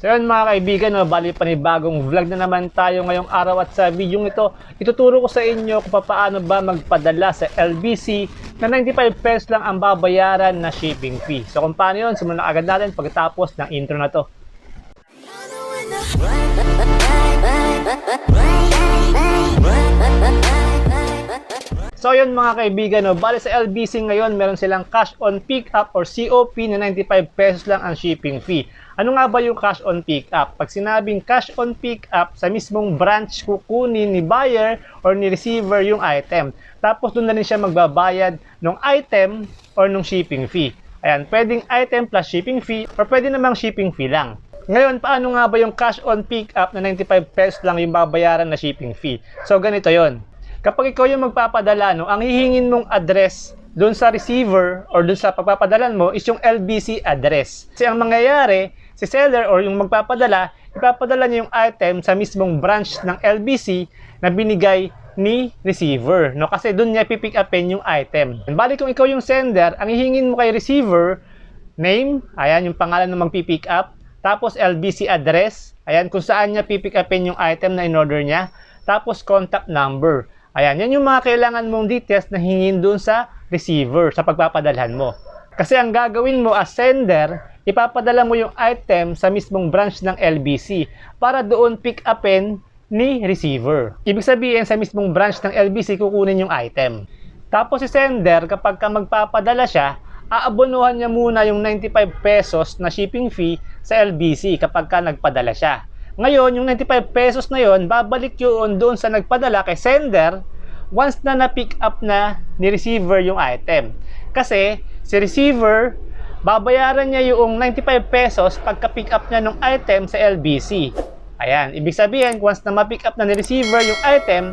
So yun mga kaibigan, no, bali panibagong vlog na naman tayo ngayong araw at sa video ito, ituturo ko sa inyo kung paano ba magpadala sa LBC na 95 pesos lang ang babayaran na shipping fee. So kung paano yun, simulan na agad natin pagkatapos ng intro na to. So yun mga kaibigan, no, bali sa LBC ngayon meron silang cash on pick up or COP na 95 pesos lang ang shipping fee. Ano nga ba yung cash on pick up? Pag sinabing cash on pick up, sa mismong branch kukunin ni buyer or ni receiver yung item. Tapos doon na rin siya magbabayad ng item or ng shipping fee. Ayan, pwedeng item plus shipping fee or pwede namang shipping fee lang. Ngayon, paano nga ba yung cash on pick up na 95 pesos lang yung babayaran na shipping fee? So ganito yon. Kapag ikaw yung magpapadala, no, ang hihingin mong address doon sa receiver or doon sa pagpapadalan mo is yung LBC address. Kasi ang mangyayari, si seller or yung magpapadala, ipapadala niya yung item sa mismong branch ng LBC na binigay ni receiver. No? Kasi doon niya pipick upin yung item. Bali kung ikaw yung sender, ang hihingin mo kay receiver, name, ayan yung pangalan ng magpipick up, tapos LBC address, ayan kung saan niya pipick upin yung item na in-order niya, tapos contact number. Ayan, yan yung mga kailangan mong details na hingin doon sa receiver, sa pagpapadalhan mo. Kasi ang gagawin mo as sender, ipapadala mo yung item sa mismong branch ng LBC para doon pick upin ni receiver. Ibig sabihin, sa mismong branch ng LBC, kukunin yung item. Tapos si sender, kapag ka magpapadala siya, aabonuhan niya muna yung 95 pesos na shipping fee sa LBC kapag ka nagpadala siya. Ngayon, yung 95 pesos na yon, babalik yun doon sa nagpadala kay sender once na na-pick up na ni receiver yung item. Kasi si receiver, babayaran niya yung 95 pesos pagka-pick up niya ng item sa LBC. Ayan, ibig sabihin, once na ma-pick up na ni receiver yung item,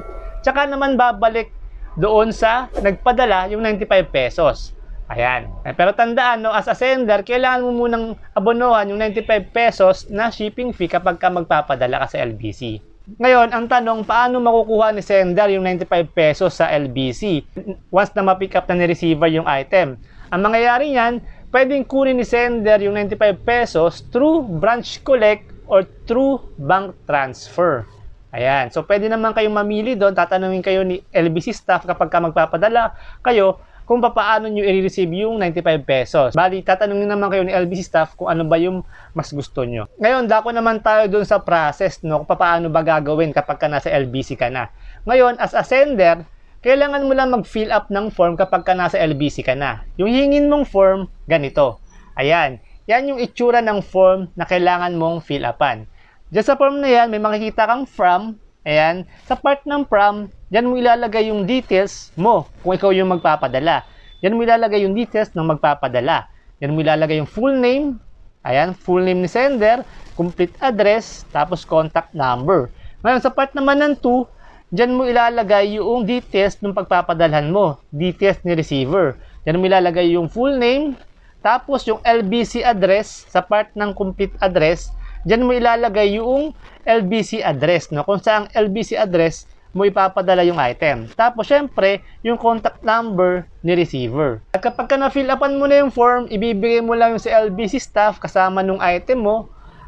tsaka naman babalik doon sa nagpadala yung 95 pesos. Ayan. Eh, Pero tandaan, no, as a sender, kailangan mo munang abonohan yung 95 pesos na shipping fee kapag ka magpapadala ka sa LBC. Ngayon, ang tanong, paano makukuha ni sender yung 95 pesos sa LBC once na ma-pick up na ni receiver yung item? Ang mangyayari niyan, pwedeng kunin ni sender yung 95 pesos through branch collect or through bank transfer. Ayan. So, pwede naman kayong mamili doon. Tatanungin kayo ni LBC staff kapag ka magpapadala kayo kung paano nyo i-receive yung 95 pesos. Bali, tatanungin naman kayo ni LBC staff kung ano ba yung mas gusto nyo. Ngayon, dako naman tayo dun sa process, no, kung paano ba gagawin kapag ka nasa LBC ka na. Ngayon, as a sender, kailangan mo lang mag-fill up ng form kapag ka nasa LBC ka na. Yung hingin mong form, ganito. Ayan. Yan yung itsura ng form na kailangan mong fill upan. Diyan sa form na yan, may makikita kang from. Ayan. Sa part ng from, Diyan mo ilalagay yung details mo kung ikaw yung magpapadala. Diyan mo ilalagay yung details ng magpapadala. Diyan mo ilalagay yung full name, ayan, full name ni sender, complete address, tapos contact number. Ngayon, sa part naman ng 2, diyan mo ilalagay yung details ng pagpapadalhan mo, details ni receiver. Diyan mo ilalagay yung full name, tapos yung LBC address, sa part ng complete address, diyan mo ilalagay yung LBC address, no? Kung saan LBC address, mo ipapadala yung item. Tapos, syempre, yung contact number ni receiver. At kapag ka na-fill upan mo na yung form, ibibigay mo lang yung sa LBC staff kasama nung item mo.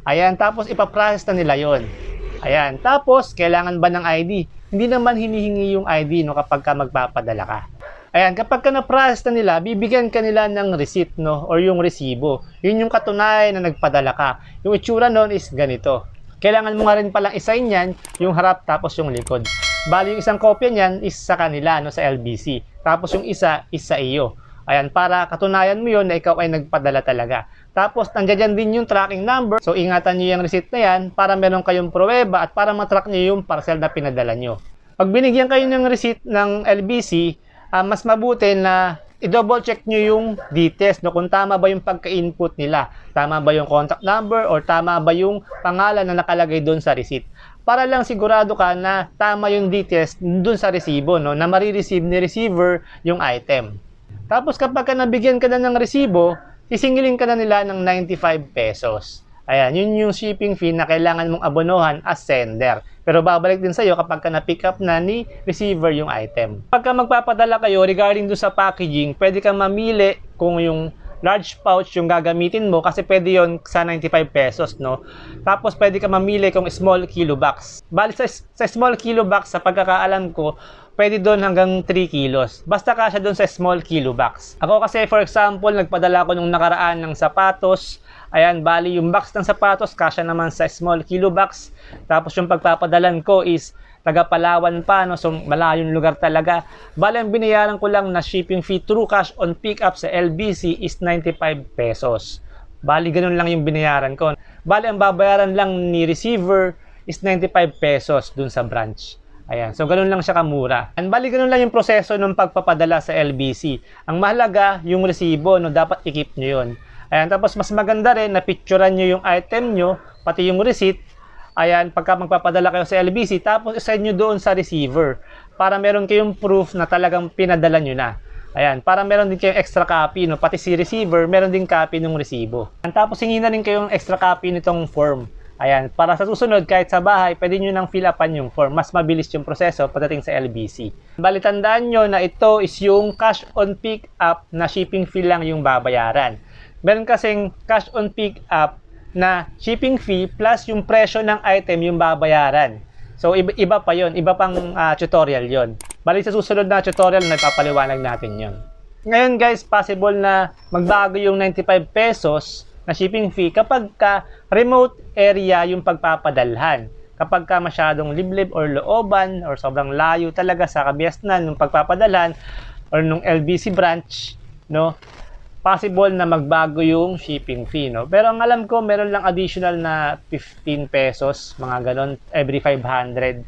Ayan, tapos ipaprocess na nila yon. Ayan, tapos, kailangan ba ng ID? Hindi naman hinihingi yung ID no, kapag ka magpapadala ka. Ayan, kapag ka na-process na nila, bibigyan ka nila ng receipt, no, or yung resibo. Yun yung katunayan na nagpadala ka. Yung itsura nun is ganito. Kailangan mo nga rin palang isign yan, yung harap tapos yung likod. Bali, yung isang kopya niyan is sa kanila, no, sa LBC. Tapos yung isa is sa iyo. Ayan, para katunayan mo yon na ikaw ay nagpadala talaga. Tapos, nandiyan din yung tracking number. So, ingatan nyo yung receipt na yan para meron kayong pruweba at para matrack nyo yung parcel na pinadala nyo. Pag binigyan kayo ng receipt ng LBC, ah, mas mabuti na i-double check nyo yung details no, kung tama ba yung pagka-input nila. Tama ba yung contact number or tama ba yung pangalan na nakalagay doon sa receipt. Para lang sigurado ka na tama yung details doon sa resibo, no, na marireceive ni receiver yung item. Tapos kapag ka nabigyan ka na ng resibo, sisingilin ka na nila ng 95 pesos. Ayan, yun yung shipping fee na kailangan mong abonohan as sender. Pero babalik din sa'yo kapag ka na-pick up na ni receiver yung item. Pagka magpapadala kayo regarding do sa packaging, pwede kang mamili kung yung large pouch yung gagamitin mo kasi pwede yon sa 95 pesos, no? Tapos pwede ka mamili kung small kilo box. Bali sa, sa small kilo box, sa pagkakaalam ko, pwede doon hanggang 3 kilos. Basta kasya doon sa small kilo box. Ako kasi for example, nagpadala ko nung nakaraan ng sapatos. Ayan, bali yung box ng sapatos, kasya naman sa small kilo box. Tapos yung pagpapadalan ko is taga Palawan pa, no? so malayong lugar talaga. Bali, ang binayaran ko lang na shipping fee through cash on pickup sa LBC is 95 pesos. Bali, ganun lang yung binayaran ko. Bali, ang babayaran lang ni receiver is 95 pesos dun sa branch. Ayan, so ganun lang siya kamura. And bali, ganun lang yung proseso ng pagpapadala sa LBC. Ang mahalaga, yung resibo, no, dapat i-keep nyo yun. Ayan, tapos mas maganda rin na picturean nyo yung item nyo, pati yung receipt, Ayan, pagka magpapadala kayo sa LBC, tapos isend nyo doon sa receiver para meron kayong proof na talagang pinadala nyo na. Ayan, para meron din kayong extra copy, no? pati si receiver, meron din copy ng resibo. Tapos hingin na rin kayong extra copy nitong form. Ayan, para sa susunod, kahit sa bahay, pwede nyo nang fill upan yung form. Mas mabilis yung proseso pagdating sa LBC. Bali, tandaan nyo na ito is yung cash on pick up na shipping fee lang yung babayaran. Meron kasing cash on pick up na shipping fee plus yung presyo ng item yung babayaran. So, iba, iba pa yon iba pang ah, tutorial yon. Bali sa susunod na tutorial, nagpapaliwanag natin yon. Ngayon guys, possible na magbago yung 95 pesos na shipping fee kapag ka remote area yung pagpapadalhan. Kapag ka masyadong liblib or looban or sobrang layo talaga sa kabiasnan ng pagpapadalhan or nung LBC branch, no? Possible na magbago yung shipping fee, no? Pero ang alam ko, meron lang additional na 15 pesos, mga ganon, every 500.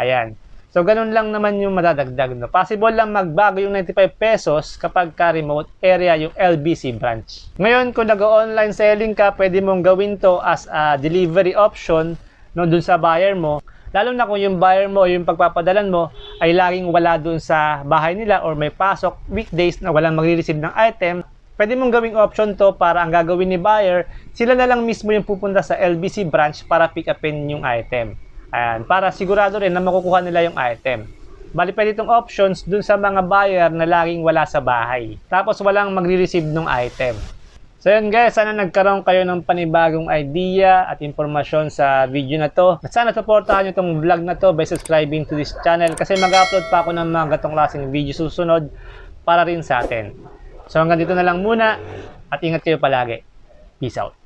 Ayan. So, ganun lang naman yung madadagdag, no? Possible lang magbago yung 95 pesos kapag ka remote area yung LBC branch. Ngayon, kung nag-online selling ka, pwede mong gawin to as a delivery option, no, dun sa buyer mo. Lalo na kung yung buyer mo yung pagpapadalan mo ay laging wala dun sa bahay nila or may pasok weekdays na walang magre-receive ng item, pwede mong gawing option to para ang gagawin ni buyer, sila na lang mismo yung pupunta sa LBC branch para pick upin yung item. Ayan, para sigurado rin na makukuha nila yung item. Bali pwede itong options dun sa mga buyer na laging wala sa bahay. Tapos walang magre-receive ng item. So yun guys, sana nagkaroon kayo ng panibagong idea at impormasyon sa video na to. At sana supportahan nyo itong vlog na to by subscribing to this channel kasi mag-upload pa ako ng mga gatong klaseng video susunod para rin sa atin. So hanggang dito na lang muna at ingat kayo palagi. Peace out.